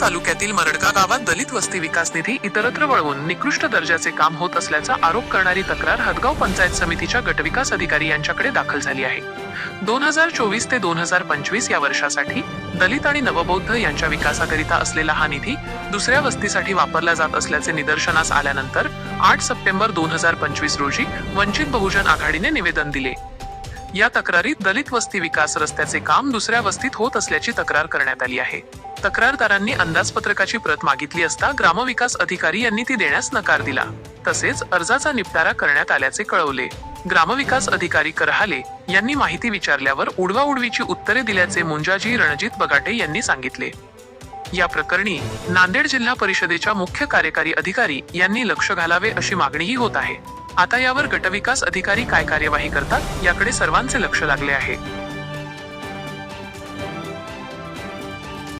तालुक्यातील मरडका गावात दलित वस्ती विकास निधी इतरत्र वळवून निकृष्ट दर्जाचे काम होत असल्याचा आरोप करणारी तक्रार हदगाव पंचायत समितीच्या गटविकास अधिकारी यांच्याकडे दाखल झाली आहे. दोन हजार चोवीस ते दोन हजार पंचवीस या वर्षासाठी दलित आणि नवबौद्ध यांच्या विकासाकरिता असलेला हा निधी दुसऱ्या वस्तीसाठी वापरला जात असल्याचे निदर्शनास आल्यानंतर आठ सप्टेंबर दोन हजार पंचवीस रोजी वंचित बहुजन आघाडीने निवेदन दिले. या तक्रारीत दलित वस्ती विकास रस्त्याचे काम दुसऱ्या वस्तीत होत असल्याची तक्रार करण्यात आली आहे. तक्रारदारांनी अंदाजपत्रकाची प्रत मागितली असता ग्रामविकास अधिकारी यांनी ती देण्यास नकार दिला. तसेच अर्जाचा निपटारा करण्यात आल्याचे कळवले. ग्रामविकास अधिकारी करहाले यांनी माहिती विचारल्यावर उडवाउडवीची उत्तरे दिल्याचे मुंजाजी रणजित बगाटे यांनी सांगितले. या प्रकरणी नांदेड जिल्हा परिषदेच्या मुख्य कार्यकारी अधिकारी यांनी लक्ष घालावे अशी मागणीही होत आहे. आता यावर गटविकास अधिकारी काय कार्यवाही करतात याकडे सर्वांचे लक्ष लागले आहे.